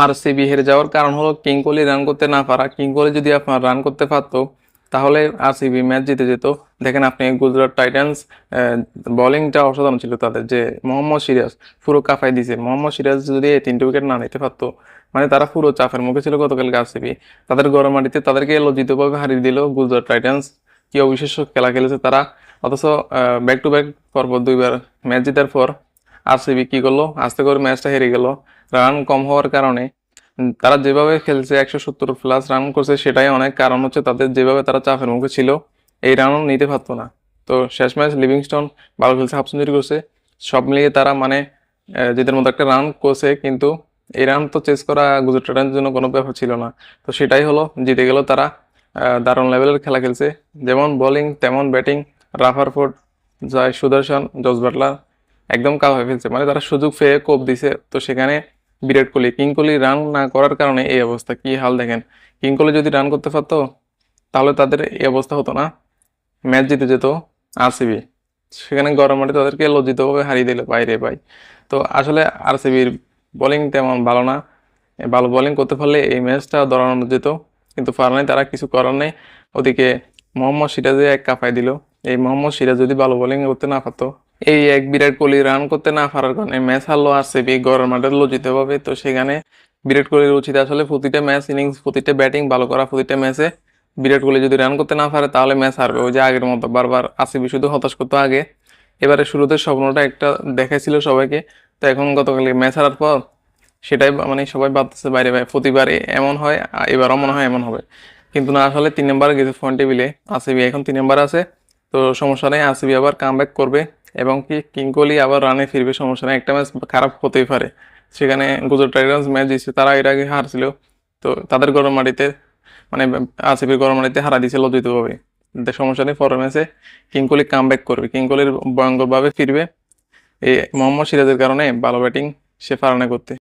আর CB হেরে যাওয়ার কারণ হলো কিং কোহলি রান করতে না পারা। কিং কোহলি যদি আপনার রান করতে পারতো, তাহলে আরসিবি ম্যাচ জিতে যেত। দেখেন আপনি গুজরাট টাইটান্স বোলিংটা অসাধারণ ছিল তাদের, যে মোহাম্মদ সিরাজ পুরো কাফাই দিছে। মোহাম্মদ সিরাজ যদি এই তিনটে উইকেট না নিতে পারতো মানে তারা পুরো চাপের মুখে ছিল গতকালকে আরসিবি। তাদের গরম মাটিতে তাদেরকে লজ্জিতভাবে হারিয়ে দিল গুজরাট টাইটান্স কি অবিশ্বাস্য খেলা খেলেছে তারা। অথচ ব্যাক টু ব্যাক পরপর দুইবার ম্যাচ জেতার পর আরসিবি কি করল? আস্তে করে ম্যাচটা হেরে গেল। রান কম হওয়ার কারণে তারা যেভাবে খেলছে একশো সত্তর প্লাস রান করছে, সেটাই অনেক কারণ হচ্ছে তাদের যেভাবে তারা চাপের মুখে ছিল, এই রানও নিতে পারতো না। তো শেষ ম্যাচ লিভিংস্টোন ভালো খেলছে, হাফ সেঞ্চুরি করছে। সব মিলিয়ে তারা মানে জেতার মতো একটা রান করছে, কিন্তু এই রান তো চেস করা গুজরাট টাইটান্সের জন্য কোনো ব্যাপার ছিল না। তো সেটাই হলো, জিতে গেল তারা। দারুণ লেভেলের খেলা খেলছে। যেমন বোলিং তেমন ব্যাটিং রাফারফোর্ড জয় সুদর্শন, জস বাটলার একদম হয়ে ফেলছে। মানে তারা সুযোগ পেয়ে কোপ দিছে। তো সেখানে বিরাট কোহলি, কিং কোহলি রান না করার কারণে এই অবস্থা। কি হাল দেখেন? কিং কোহলি যদি রান করতে পারতো, তাহলে তাদের এই অবস্থা হতো না। ম্যাচ জিতে যেত আরসিবি সেখানে গরম মাঠে তাদেরকে লজ্জিতভাবে হারিয়ে দিল বাইরে ভাই। তো আসলে আরসিবির বোলিং তেমন ভালো না। ভালো বোলিং করতে পারলে এই ম্যাচটা দৌড়ানো যেত। কিন্তু পারে নাই তারা কিছু করার নেই। ওদিকে মোহাম্মদ সিরাজে এক কাপাই দিল। এই মোহাম্মদ সিরাজ যদি ভালো বোলিং করতে না পারতো, এই এক বিরাট কোহলি রান করতে না পারার কারণে ম্যাচ হারলো আরসিবি গরম মাঠে লজ্জিত হবে তো সেখানে বিরাট কোহলির উচিত আসলে প্রতিটা ম্যাচ ইনিংস প্রতিটা ব্যাটিং ভালো করা, প্রতিটা ম্যাচে বিরাট কোহলি যদি রান করতে না পারে, তাহলে ম্যাচ হারবে। ওই যে আগের মতো বারবার আরসিবি শুধু হতাশ করতো আগে। এবারে শুরুতে স্বপ্নটা একটা দেখাইছিল সবাইকে। তো এখন গতকাল ম্যাচ হারার পর সেটাই মানে সবাই ভাবতেছে, বাইরে বাইরে প্রতিবার এমন হয়, এবারও মনে হয় এমন হবে। কিন্তু না, আসলে তিন নম্বরে গেছে পয়েন্ট টেবিলে আরসিবি এখন তিন নম্বরে আছে। তো সমস্যা নেই আরসিবি আবার কাম করবে এবং কি কিং কোহলি আবার রানে ফিরবে, সমস্যা নেই। একটা ম্যাচ খারাপ হতেই পারে। সেখানে গুজরাট টাইটান্স ম্যাচ জিতছে তারা এর আগে হারছিল। তো তাদের গরম মাটিতে মানে আরসিবির গরম মাটিতে হারা দিয়েছে লজ্জিতভাবে। সমস্যা নেই, পরের ম্যাচে কিং কোহলি কাম করবে। কিং কোহলির ভয়ঙ্করভাবে ফিরবে। এই মোহাম্মদ সিরাজের কারণে ভালো ব্যাটিং সে পারে না করতে।